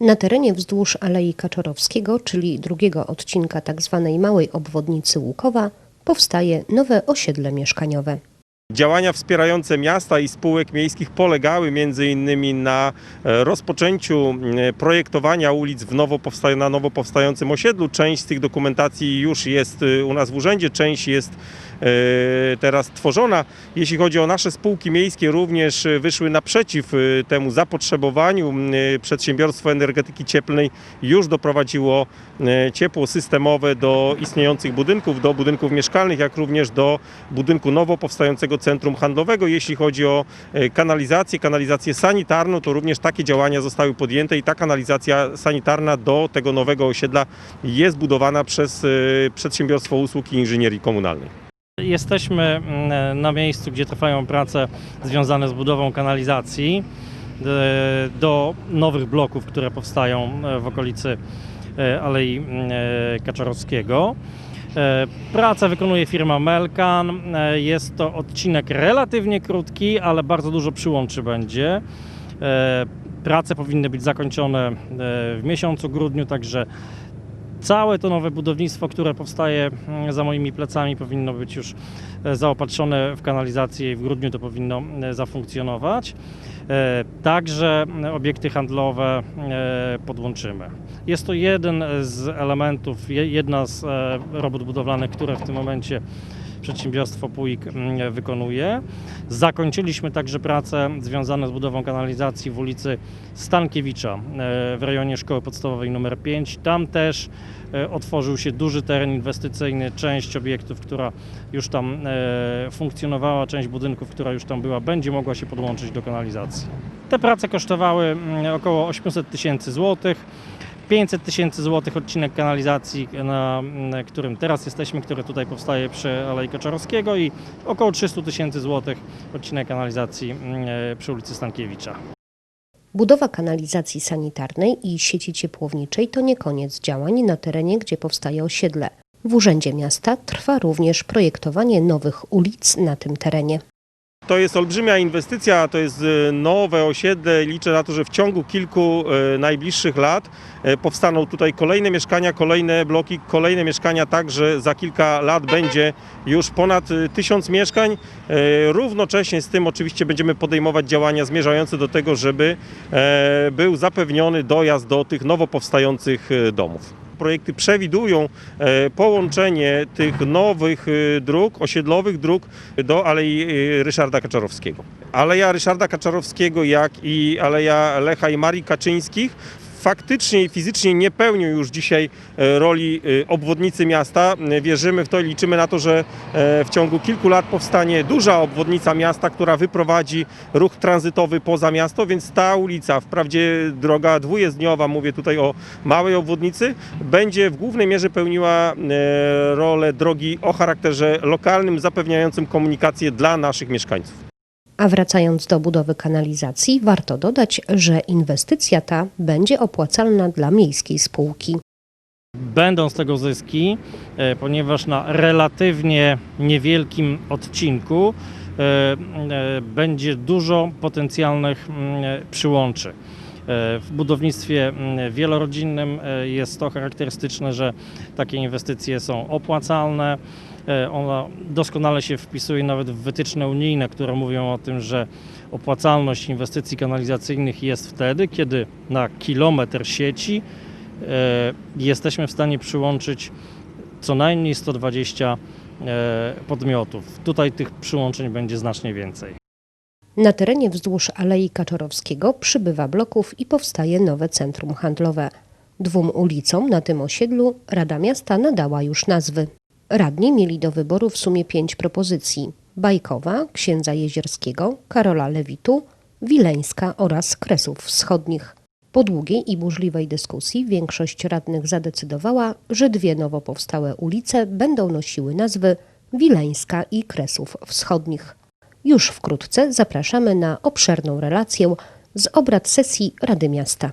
Na terenie wzdłuż Alei Kaczorowskiego, czyli drugiego odcinka tzw. małej obwodnicy Łukowa, powstaje nowe osiedle mieszkaniowe. Działania wspierające miasta i spółek miejskich polegały innymi na e, rozpoczęciu e, projektowania ulic w nowo na nowo powstającym osiedlu. Część z tych dokumentacji już jest e, u nas w urzędzie, część jest teraz tworzona. Jeśli chodzi o nasze spółki miejskie, również e, wyszły naprzeciw e, temu zapotrzebowaniu. E, Przedsiębiorstwo energetyki cieplnej już doprowadziło e, ciepło systemowe do istniejących budynków, do budynków mieszkalnych, jak również do budynku nowo powstającego centrum handlowego. Jeśli chodzi o e, kanalizację, kanalizację sanitarną, to również takie działania zostały podjęte i ta kanalizacja sanitarna do tego nowego osiedla jest budowana przez e, Przedsiębiorstwo Usług i Inżynierii Komunalnej. Jesteśmy mm, na miejscu, gdzie trwają prace związane z budową kanalizacji e, do nowych bloków, które powstają e, w okolicy e, Alei mm, Kaczorowskiego. Pracę wykonuje firma Melkan. Jest to odcinek relatywnie krótki, ale bardzo dużo przyłączy będzie. Prace powinny być zakończone w miesiącu grudniu, także Całe to nowe budownictwo, które powstaje mm, za moimi plecami, powinno być już e, zaopatrzone w kanalizację i w grudniu to powinno e, zafunkcjonować. E, Także e, obiekty handlowe podłączymy. Jest to jeden z elementów, je- jedna z robót budowlanych, które w tym momencie przedsiębiorstwo PUIK mm, wykonuje. Zakończyliśmy także prace związane z budową kanalizacji w ulicy Stankiewicza e, w rejonie Szkoły Podstawowej nr 5. Tam też e, otworzył się duży teren inwestycyjny, część obiektów, która już tam e, funkcjonowała, część budynków, która już tam była, będzie mogła się podłączyć do kanalizacji. Te prace kosztowały mm, około 800 tysięcy złotych. 500 tysięcy złotych odcinek kanalizacji, na którym teraz jesteśmy, który tutaj powstaje przy Alei Kaczorowskiego i około 300 tysięcy złotych odcinek kanalizacji e, przy ulicy Stankiewicza. Budowa kanalizacji sanitarnej i sieci ciepłowniczej to nie koniec działań na terenie, gdzie powstaje osiedle. W Urzędzie Miasta trwa również projektowanie nowych ulic na tym terenie. To jest olbrzymia inwestycja, to jest e, nowe osiedle. Liczę na to, że w ciągu kilku e, najbliższych lat e, powstaną tutaj kolejne mieszkania, kolejne bloki, kolejne mieszkania, tak że za kilka lat będzie już ponad tysiąc mieszkań. Równocześnie z tym oczywiście będziemy podejmować działania zmierzające do tego, żeby e, był zapewniony dojazd do tych nowo powstających domów projekty przewidują e, połączenie tych nowych e, dróg, osiedlowych dróg do Alei e, Ryszarda Kaczorowskiego. Aleja Ryszarda Kaczorowskiego, jak i Aleja Lecha i Marii Kaczyńskich faktycznie i fizycznie nie pełnią już dzisiaj e, roli e, obwodnicy miasta. E, Wierzymy w to i liczymy na to, że w ciągu kilku lat powstanie duża obwodnica miasta, która wyprowadzi ruch tranzytowy poza miasto, więc ta ulica, wprawdzie droga dwujezdniowa, mówię tutaj o małej obwodnicy, będzie w głównej mierze pełniła rolę drogi o charakterze lokalnym, zapewniającym komunikację dla naszych mieszkańców. A wracając do budowy kanalizacji, warto dodać, że inwestycja ta będzie opłacalna dla miejskiej spółki. Będą z tego zyski, e, ponieważ na relatywnie niewielkim odcinku e, e, będzie dużo potencjalnych mm, przyłączy. W budownictwie mm, wielorodzinnym jest to charakterystyczne, że takie inwestycje są opłacalne. E, Ona doskonale się wpisuje nawet w wytyczne unijne, które mówią o tym, że opłacalność inwestycji kanalizacyjnych jest wtedy, kiedy na kilometr sieci e, jesteśmy w stanie przyłączyć co najmniej 120 e, podmiotów. Tutaj tych przyłączeń będzie znacznie więcej. Na terenie wzdłuż Alei Kaczorowskiego przybywa bloków i powstaje nowe centrum handlowe. Dwóm ulicom na tym osiedlu Rada Miasta nadała już nazwy. Radni mieli do wyboru w sumie pięć propozycji. Bajkowa, Księdza Jezierskiego, Karola Lewitu, Wileńska oraz Kresów Wschodnich. Po długiej i burzliwej dyskusji większość radnych zadecydowała, że dwie nowo powstałe ulice będą nosiły nazwy Wileńska i Kresów Wschodnich. Już wkrótce zapraszamy na obszerną relację z obrad sesji Rady Miasta.